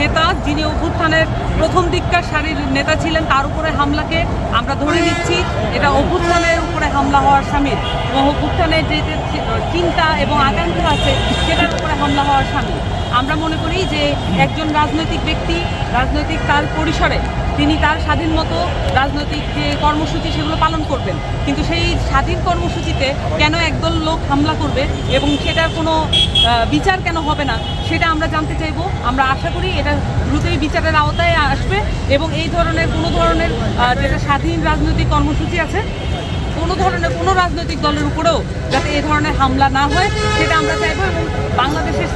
নেতা যিনি অভ্যুত্থানের প্রথম দিককার সারির নেতা ছিলেন, তার উপরে হামলাকে আমরা ধরে নিচ্ছি। এটা অভ্যুত্থানের উপরে হামলা হওয়ার সামিল। এবং অভ্যুত্থানের যে চিন্তা এবং আকাঙ্ক্ষা আছে, সেটার উপরে হামলা হওয়ার সামিল। আমরা মনে করি যে একজন রাজনৈতিক ব্যক্তি, রাজনৈতিক তার পরিসরে তিনি তার স্বাধীন মতো রাজনৈতিক যে কর্মসূচি সেগুলো পালন করবেন। কিন্তু সেই স্বাধীন কর্মসূচিতে কেন একদল লোক হামলা করবে এবং সেটার কোনো বিচার কেন হবে না, সেটা আমরা জানতে চাইব। আমরা আশা করি এটা দ্রুতই বিচারের আওতায় আসবে এবং এই ধরনের কোনো ধরনের যেটা স্বাধীন রাজনৈতিক কর্মসূচি আছে, কোনো ধরনের কোনো রাজনৈতিক দলের উপরেও যাতে এই ধরনের হামলা না হয়, সেটা আমরা চাইব এবং বাংলাদেশের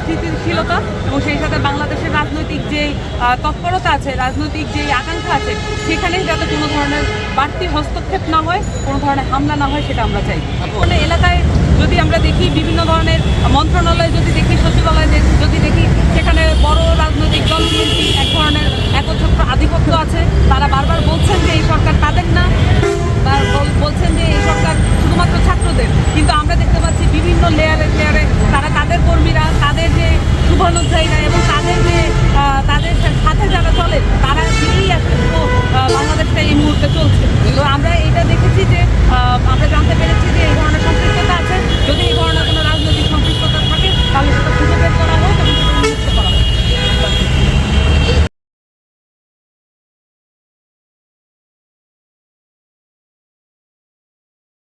গতিশীলতা এবং সেই সাথে বাংলাদেশের রাজনৈতিক যে তৎপরতা আছে রাজনৈতিক যে আকাঙ্ক্ষা আছে সেখানে যাতে কোনো ধরনের বাড়তি হস্তক্ষেপ না হয় কোনো ধরনের হামলা না হয় সেটা আমরা চাই। মানে এলাকায় যদি আমরা দেখি বিভিন্ন ধরনের মন্ত্রণালয় যদি দেখি সচিবালয় যদি দেখি সেখানে বড় রাজনৈতিক দলগুলি এক ধরনের একচ্ছত্র আধিপত্য আছে। তারা বারবার বলছেন যে এই লুকানোর না এবং তাদের যে তাদের সাথে যারা চলে, তারা নিয়েই আসলে বাংলাদেশটা এই মুহূর্তে চলছে। তো আমরা এটা দেখেছি যে আমরা জানতে পেরেছি